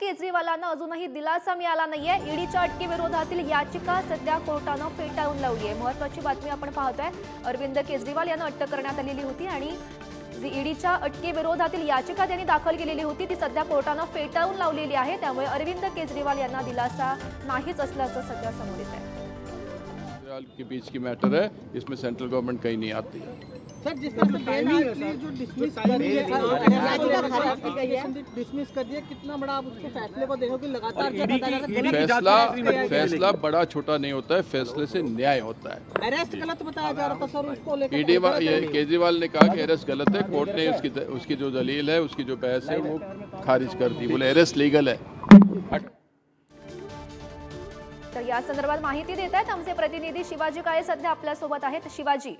केजरीवालांना अजूनही दिलासा मिळाला नाहीये. ईडीच्या अटकेविरोधातील याचिका सध्या कोर्टानं फेटाळून लावली आहे महत्वाची बातमी आपण पाहतोय. अरविंद केजरीवाल यांना अटक करण्यात आलेली होती आणि जी ईडीच्या अटकेविरोधातील याचिका त्यांनी दाखल केलेली होती ती सध्या कोर्टानं फेटाळून लावलेली आहे. त्यामुळे अरविंद केजरीवाल यांना दिलासा नाहीच असल्याचं सध्या समोर येत आहे केजरीवाल के बीच की मैटर है इसमें सेंट्रल गवर्नमेंट कहीं नहीं आती सर जिस तरह से जो डिसमिस डिसमिस कर दिया कितना बड़ा आप उसके फैसले को देखो कि लगातार है। फैसला फैसला बड़ा छोटा नहीं होता है फैसले से न्याय होता है। अरेस्ट गलत बताया जा रहा था सर उसको लेकर ये केजरीवाल ने कहा कि अरेस्ट गलत है कोर्ट ने उसकी उसकी जो दलील है उसकी जो बहस है वो खारिज कर दी। बोले अरेस्ट लीगल है। तर या संदर्भात माहिती देत आहेत आमचे प्रतिनिधी शिवाजी काळे सध्या आपल्यासोबत आहेत. शिवाजी.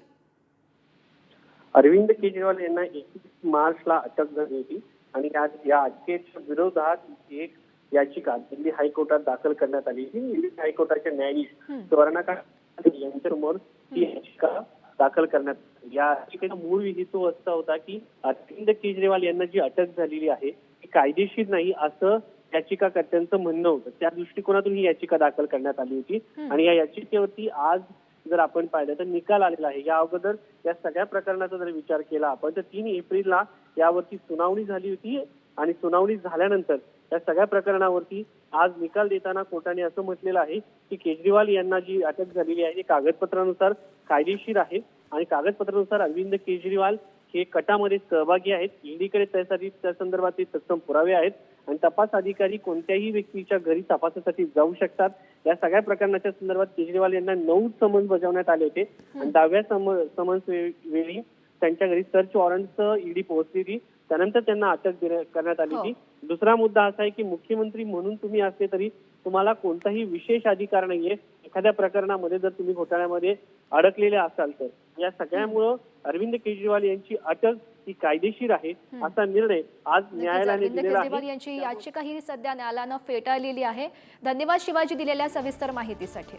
अरविंद केजरीवाल यांना एकवीस मार्चला अटक झाली होती आणि आज या अटकेच्या विरोधात एक याचिका दिल्ली हायकोर्टात दाखल करण्यात आली ही दिल्ली हायकोर्टाचे न्यायाधीश सुवर्णकांत यांच्यासमोर ही याचिका दाखल करण्यात आली. या याचिकेचा मूळ विधी तो असा होता की अरविंद केजरीवाल यांना जी अटक झालेली आहे ती कायदेशीर नाही असं याचिकाकर्त्यांचं म्हणणं होतं. त्या दृष्टिकोनातून ही याचिका दाखल करण्यात आली होती. आणि या याचिकेवरती आज जर आपण पाहिलं तर निकाल आलेला आहे. या अगोदर या सगळ्या प्रकरणाचा जर विचार केला आपण तर तीन एप्रिलला यावरती सुनावणी झाली होती आणि सुनावणी झाल्यानंतर या सगळ्या प्रकरणावरती आज निकाल देताना कोर्टाने असं म्हटलेलं आहे की केजरीवाल यांना जी अटक झालेली आहे ती कागदपत्रानुसार कायदेशीर आहे. आणि कागदपत्रानुसार अरविंद केजरीवाल हे कटामध्ये सहभागी आहेत. ईडीकडे त्यासाठी त्या संदर्भातील तत्सम पुरावे आहेत. आणि तपास अधिकारी कोणत्याही व्यक्तीच्या घरी तपासासाठी जाऊ शकतात. या सगळ्या प्रकरणाच्या संदर्भात केजरीवाल यांना नऊ समन्स बजावण्यात आले होते. आणि दहाव्या सम समन्स वेळी त्यांच्या घरी सर्च वॉरंटसह ईडी पोहोचली होती. त्यानंतर त्यांना अटक करण्यात आली होती. दुसरा मुद्दा असा आहे की मुख्यमंत्री म्हणून तुम्ही असले तरी तुम्हाला कोणताही विशेष अधिकार नाहीये. एखाद्या प्रकरणामध्ये जर तुम्ही घोटाळ्यामध्ये अडकलेले असाल तर. या सगळ्यामुळं अरविंद केजरीवाल यांची अटक ही कायदेशीर आहे असा निर्णय आज नक्कीच न्यायालयाने दिलेला आहे. यांची याचिका ही सध्या न्यायालयानं फेटाळलेली आहे. धन्यवाद शिवाजी दिलेल्या सविस्तर माहितीसाठी.